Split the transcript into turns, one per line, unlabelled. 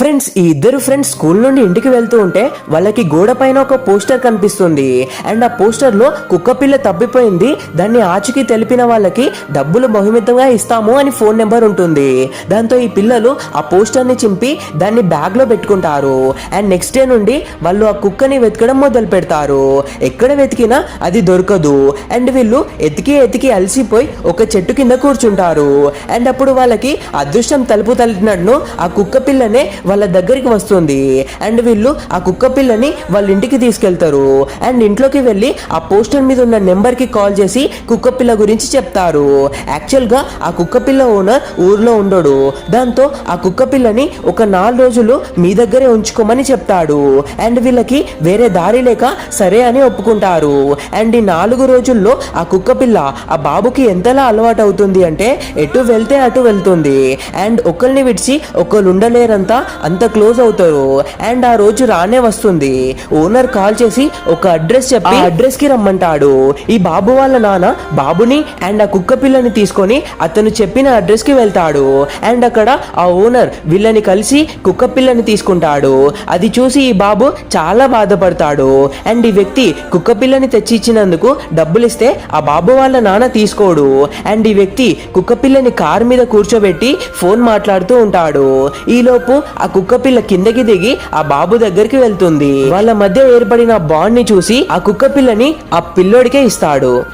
Friends ఈ ఇద్దరు friends school నుండి ఇంటికి వెళ్తూ ఉంటే వాళ్ళకి గోడ పైన ఒక పోస్టర్ కనిపిస్తుంది. అండ్ ఆ పోస్టర్లో కుక్క పిల్ల తప్పిపోయింది. దాన్ని ఆచుకి తెలిపిన వాళ్ళకి డబ్బులు బహుమితంగా ఇస్తాము అని ఫోన్ నెంబర్ ఉంటుంది. దాంతో ఈ పిల్లలు ఆ పోస్టర్ని చింపి దాన్ని బ్యాగ్లో పెట్టుకుంటారు. అండ్ నెక్స్ట్ డే నుండి వాళ్ళు ఆ కుక్కని వెతకడం మొదలు పెడతారు. ఎక్కడ వెతికినా అది దొరకదు. అండ్ వీళ్ళు ఎతికి ఎతికి అలసిపోయి ఒక చెట్టు కింద కూర్చుంటారు. అండ్ అప్పుడు వాళ్ళకి అదృష్టం తలుపు తలిపినట్టు ఆ కుక్క పిల్లనే వాళ్ళ దగ్గరికి వస్తుంది. అండ్ వీళ్ళు ఆ కుక్క పిల్లని వాళ్ళ ఇంటికి తీసుకెళ్తారు. అండ్ ఇంట్లోకి వెళ్ళి ఆ పోస్టర్ మీద ఉన్న నెంబర్కి కాల్ చేసి కుక్క పిల్ల గురించి చెప్తారు. యాక్చువల్గా ఆ కుక్క పిల్ల ఓనర్ ఊర్లో ఉండడు. దాంతో ఆ కుక్క పిల్లని ఒక నాలుగు రోజులు మీ దగ్గరే ఉంచుకోమని చెప్తాడు. అండ్ వీళ్ళకి వేరే దారి లేక సరే అని ఒప్పుకుంటారు. అండ్ ఈ నాలుగు రోజుల్లో ఆ కుక్క పిల్ల ఆ బాబుకి ఎంతలా అలవాటు అవుతుంది అంటే ఎటు వెళ్తే అటు వెళ్తుంది. అండ్ ఒకరిని విడిచి ఒకళ్ళు ఉండలేరంతా అంత క్లోజ్ అవుతారు. అండ్ ఆ రోజు రానే వస్తుంది. ఓనర్ కాల్ చేసి ఒక అడ్రస్ చెప్పి అడ్రస్కి రమ్మంటాడు. ఈ బాబు వాళ్ళ నాన్న బాబుని అండ్ ఆ కుక్క పిల్లని తీసుకొని అతను చెప్పిన అడ్రస్కి వెళ్తాడు. అండ్ అక్కడ ఆ ఓనర్ వీళ్ళని కలిసి కుక్క పిల్లని తీసుకుంటాడు. అది చూసి ఈ బాబు చాలా బాధపడతాడు. అండ్ ఈ వ్యక్తి కుక్క పిల్లని తెచ్చి ఇచ్చినందుకు డబ్బులు ఇస్తే ఆ బాబు వాళ్ళ నాన్న తీసుకోడు. అండ్ ఈ వ్యక్తి కుక్క పిల్లని కారు మీద కూర్చోబెట్టి ఫోన్ మాట్లాడుతూ ఉంటాడు. ఈలోపు ఆ కుక్క పిల్ల కిందకి దిగి ఆ బాబు దగ్గరికి వెళ్తుంది. వాళ్ళ మధ్య ఏర్పడిన బాండ్ని చూసి ఆ కుక్క పిల్లని ఆ పిల్లోడికే ఇస్తాడు.